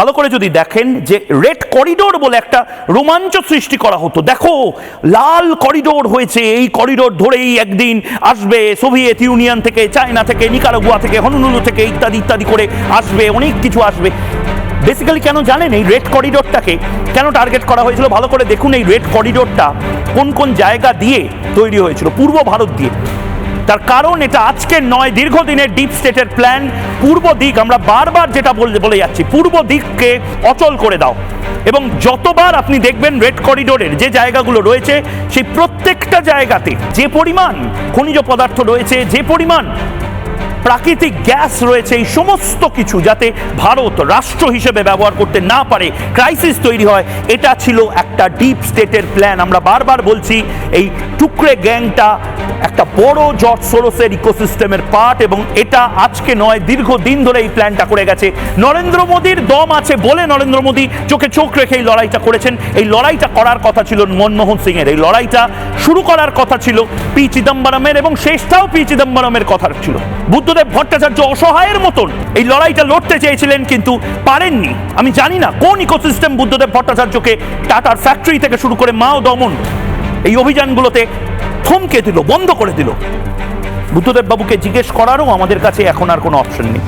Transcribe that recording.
ভালো করে যদি দেখেন যে রেড করিডোর বলে একটা রোমাঞ্চ সৃষ্টি করা হতো। দেখো, লাল করিডোর হয়েছে। এই করিডোর ধরেই একদিন আসবে সোভিয়েত ইউনিয়ন থেকে, চায়না থেকে, নিকারাগুয়া থেকে, হনুলুলু থেকে ইত্যাদি ইত্যাদি করে আসবে, অনেক কিছু আসবে। বেসিক্যালি কেন জানেন এই রেড করিডোরটাকে? কেন টার্গেট করা হয়েছিল? ভালো করে দেখুন এই রেড করিডোরটা কোন কোন জায়গা দিয়ে তৈরি হয়েছিল, পূর্ব ভারত দিয়ে। তার কারণ এটা আজকের নয়, দীর্ঘদিনের ডিপ স্টেটের প্ল্যান পূর্ব দিক, আমরা বারবার যেটা বলে বলে যাচ্ছি, পূর্ব দিককে অচল করে দাও। এবং যতবার আপনি দেখবেন রেড করিডোরের যে জায়গাগুলো রয়েছে, সেই প্রত্যেকটা জায়গাতে যে পরিমাণ খনিজ পদার্থ রয়েছে, যে পরিমাণ প্রাকৃতিক গ্যাস রয়েছে, এই সমস্ত কিছু যাতে ভারত রাষ্ট্র হিসেবে ব্যবহার করতে না পারে ক্রাইসিস তৈরি হয়, এটা ছিল একটা ডিপ স্টেটের প্ল্যান আমরা বারবার বলছি, এই টুকরে গ্যাংটা একটা বড় জর্জ সোরসের ইকোসিস্টেমের পার্ট এবং এটা আজকে নয়, দীর্ঘদিন ধরে এই প্ল্যানটা করে গেছে। নরেন্দ্র মোদীর দম আছে বলে নরেন্দ্র মোদী চোখে চোখ রেখে এই লড়াইটা করেছেন। এই লড়াইটা করার কথা ছিল মনমোহন সিং এর এই লড়াইটা শুরু করার কথা ছিল পি চিদম্বরমের এবং শেষটাও পি চিদম্বরমের কথা ছিল। বুদ্ধদেব ভট্টাচার্য অসহায়ের মতন এই লড়াইটা লড়তে চেয়েছিলেন কিন্তু পারেননি। আমি জানি না কোন ইকোসিস্টেম বুদ্ধদেব ভট্টাচার্যকে টাটার ফ্যাক্টরি থেকে শুরু করে মাও দমন এই অভিযানগুলোতে থমকে দিল, বন্ধ করে দিল। বুদ্ধদেব বাবুকে জিজ্ঞেস করারও আমাদের কাছে এখন আর কোনো অপশন নেই।